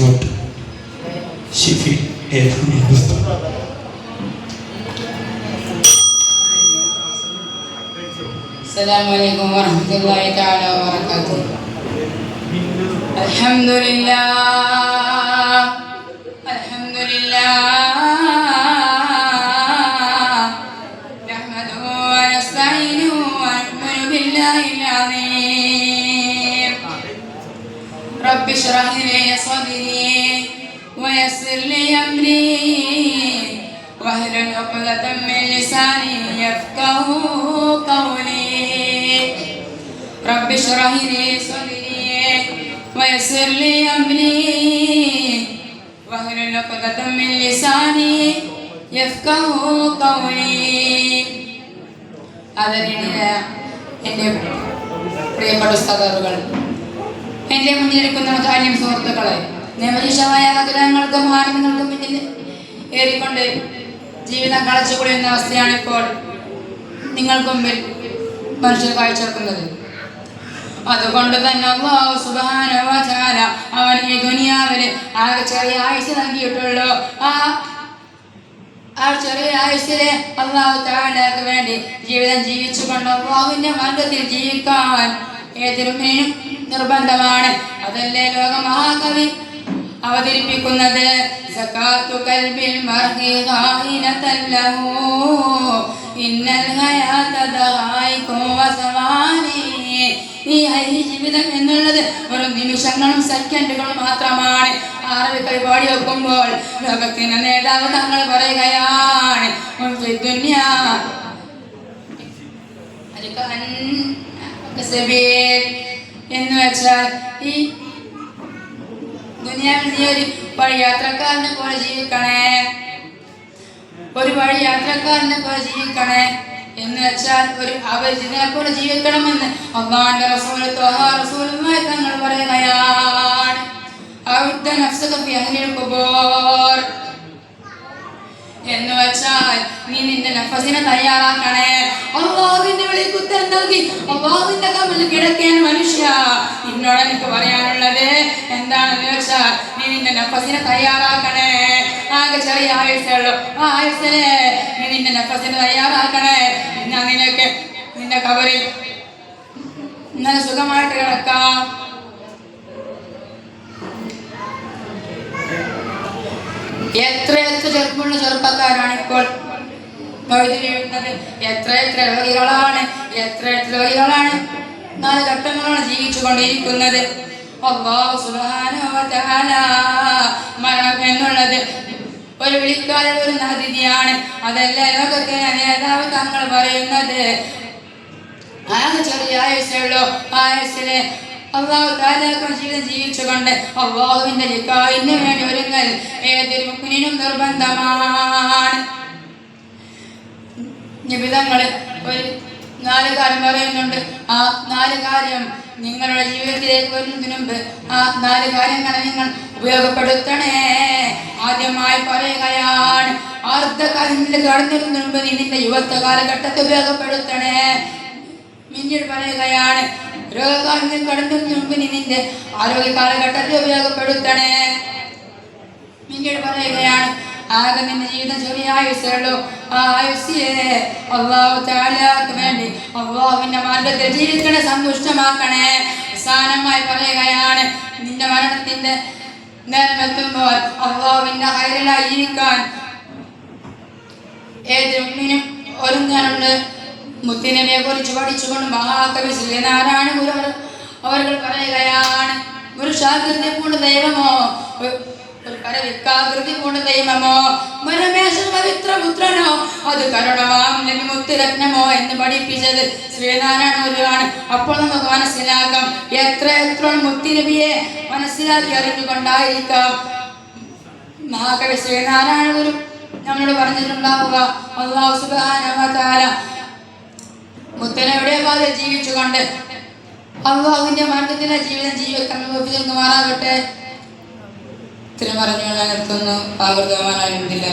zote shifi elfu mbili Assalamu alaikum warahmatullahi taala wabarakatuh. Alhamdulillah. Alhamdulillah. رب اشرح لي صدري ويسر لي أمري واحلل عقدة من لساني يفقه قولي رب اشرح لي صدري ويسر لي أمري واحلل عقدة من لساني يفقه قولي ആദരണീയ എൻ്റെ പ്രിയപ്പെട്ട ഉസ്താദുകൾ എന്റെ മുന്നിലിരിക്കുന്ന കാര്യം സുഹൃത്തുക്കളെ നിയമനിഷമായ ആഗ്രഹങ്ങൾക്കും ആനന്ദങ്ങൾക്കും പിന്നിൽ ഏറിക്കൊണ്ട് ജീവിതം കളച്ചു കുളിയുന്ന അവസ്ഥയാണ് ഇപ്പോൾ നിങ്ങൾക്ക് മുമ്പിൽ മനുഷ്യർ കാഴ്ചവെക്കുന്നത്. അതുകൊണ്ട് തന്നെ അള്ളാഹു തആല അവൻ ഈ ദുനിയാവിൽ ആകെ ചെറിയ ആയുസ് നൽകിയിട്ടുള്ളൂ. ആ ആ ചെറിയ ആയുസ്സിലെ അള്ളാഹു താലാക്ക് വേണ്ടി ജീവിതം ജീവിച്ചുകൊണ്ട് അള്ളാഹുവിന്റെ മാർഗത്തിൽ ജീവിക്കാൻ ഏതൊരുമിനും നിർബന്ധമാണ്. അതല്ലേ ലോക മഹാകവി അവതരിപ്പിക്കുന്നത് ജീവിതം എന്നുള്ളത് വെറും നിമിഷങ്ങളും സെക്കൻഡുകളും മാത്രമാണ്. ആറവി പരിപാടി വെക്കുമ്പോൾ ലോകത്തിന് നേതാവ് തങ്ങൾ പറയുകയാണ് "ഉൻഫി ദുനിയാ. അരികഅൻ കസബീൽ" എന്ന് വെച്ചാൽ ഈ ദുനിയാവിൽ നീ ഒരു വഴി യാത്രക്കാരനെ പോലെ ജീവിക്കണേ. ഒരു വഴി യാത്രക്കാരനെ പോലെ ജീവിക്കണേ എന്ന് വെച്ചാൽ ഒരു അപരിചിതനെ പോലെ ജീവിക്കണമെന്ന് അള്ളാന്റെ റസൂൽ ത്വഹാ തങ്ങൾ പറയുകയാണ് അവിടുത്തെ നഫ്സൊക്കെ അങ്ങനെ എടുക്കുമ്പോ എന്ന് വെച്ചാൽ നീ നിന്റെ നഫസിനെ തയ്യാറാക്കണേ. അള്ളാഹുവിന്റെ വിളിക്ക് ഉത്തരം നൽകി അള്ളാഹുവിന്റെ കമ്മിൽ കിടക്കാൻ മനുഷ്യ. നിന്നോട് എനിക്ക് പറയാനുള്ളത്? എന്താണെന്ന് വെച്ചാൽ നീ നിന്റെ നഫസിനെ തയ്യാറാക്കണേ. ആകെ ചെറിയ ആയുസേ ഉള്ളൂ. ആ ആയുസിനെ നീ നിന്റെ നഫസിനെ തയ്യാറാക്കണേ. ഞാൻ നിനക്ക് നിന്റെ കബറിൽ ഇന്നലെ സുഖമായിട്ട് കിടക്കാം. എത്ര എത്ര ചെറുപ്പമുള്ള ചെറുപ്പക്കാരാണ് ഇപ്പോൾ എത്ര എത്ര രോഗികളാണ്? എത്ര എത്ര രോഗികളാണ്? നാല് ഘട്ടങ്ങളാണ് ജീവിച്ചു കൊണ്ടിരിക്കുന്നത് മരണം എന്നുള്ളത് ഒരു വിളിക്കാതെ ഒരു അതിഥിയാണ് അതല്ല ലോകത്തെ നേതാവ് തങ്ങൾ പറയുന്നത്. ആകെ ചെറിയ ആയുസുള്ളൂ ആയുസിലെ അള്ളാഹു താലാക്കുന്ന ജീവിതം ജീവിച്ചുകൊണ്ട് അള്ളാഹുവിന്റെ ലിക്കായിന് വേണ്ടി ഒരുങ്ങൽ. ഏതൊരു മുക്കിനും നിർബന്ധമാണ്. നിബിധങ്ങൾ ഒരു നാല് കാര്യം പറയുന്നുണ്ട്. ആ നാല് കാര്യം നിങ്ങളുടെ ജീവിതത്തിലേക്ക് വരുന്നതിന് മുമ്പ് ആ നാല് കാര്യങ്ങൾ നിങ്ങൾ ഉപയോഗപ്പെടുത്തണേ. ആദ്യമായി പറയുകയാണ് അർദ്ധകാലത്തിൽ കടന്നിരുന്നതിന് മുമ്പ് നിന്റെ യുവത്വ കാലഘട്ടത്തെ ഉപയോഗപ്പെടുത്തണേ. പിന്നീട് പറയുകയാണ് രോഗകാലത്തിൽ കടന്നു മുമ്പ് നിന്റെ ആരോഗ്യ കാലഘട്ടത്തെ ഉപയോഗപ്പെടുത്തണേ. പിന്നീട് പറയുകയാണ് ആകെ നിന്റെ ജീവിതം ചെറിയ ആയുസ്സുള്ളൂ ആ ആയുസ്സിലെ അള്ളാഹു താലാക്ക് വേണ്ടി അള്ളാഹുവിന്റെ മാർഗത്തിൽ ജീവിക്കണേ സന്തുഷ്ടമാക്കണേ. അവസാനമായി പറയുകയാണ് നിന്റെ മരണത്തിന്റെ നേരം എത്തുമ്പോൾ അള്ളാഹുവിന്റെ ഹൈറിലായി ഏത് ഒന്നിനും ഒരുങ്ങാനുണ്ട്. മുത്തിനബിയെ കുറിച്ച് പഠിച്ചുകൊണ്ട് മഹാകവി ശ്രീനാരായണ ഗുരു അവർ പറയുകയാണ് ഒരു ശാകൃതി കൊണ്ട് ദൈവമോ? ഒരു ഒരു കരവിക്കാകൃതി ദൈവമോ? പരമേശ്വര പവിത്ര പുത്രനോ? അത് കരുണമാം മുത്തുരത്നമോ എന്ന് പഠിപ്പിച്ചത് ശ്രീനാരായണ ഗുരുവാണ്. അപ്പോൾ നമുക്ക് മനസ്സിലാക്കാം എത്ര എത്ര മുത്തിനബിയെ മനസ്സിലാക്കി അറിഞ്ഞുകൊണ്ടായിരിക്കാം മഹാകവി ശ്രീനാരായണ ഗുരു നമ്മളോട് പറഞ്ഞിട്ടുണ്ടാവുക അള്ളാഹു തആല മുത്തനയുടെ ജീവിച്ചുകൊണ്ട് അള്ളാഹുവിന്റെ മാർഗത്തിലെ ജീവിതം ജീവിക്കാൻ മാറാകട്ടെ. ഇത്രയും പറഞ്ഞു ഞാൻ നിർത്തുന്നു ആകൃതമാനായിരുന്നില്ല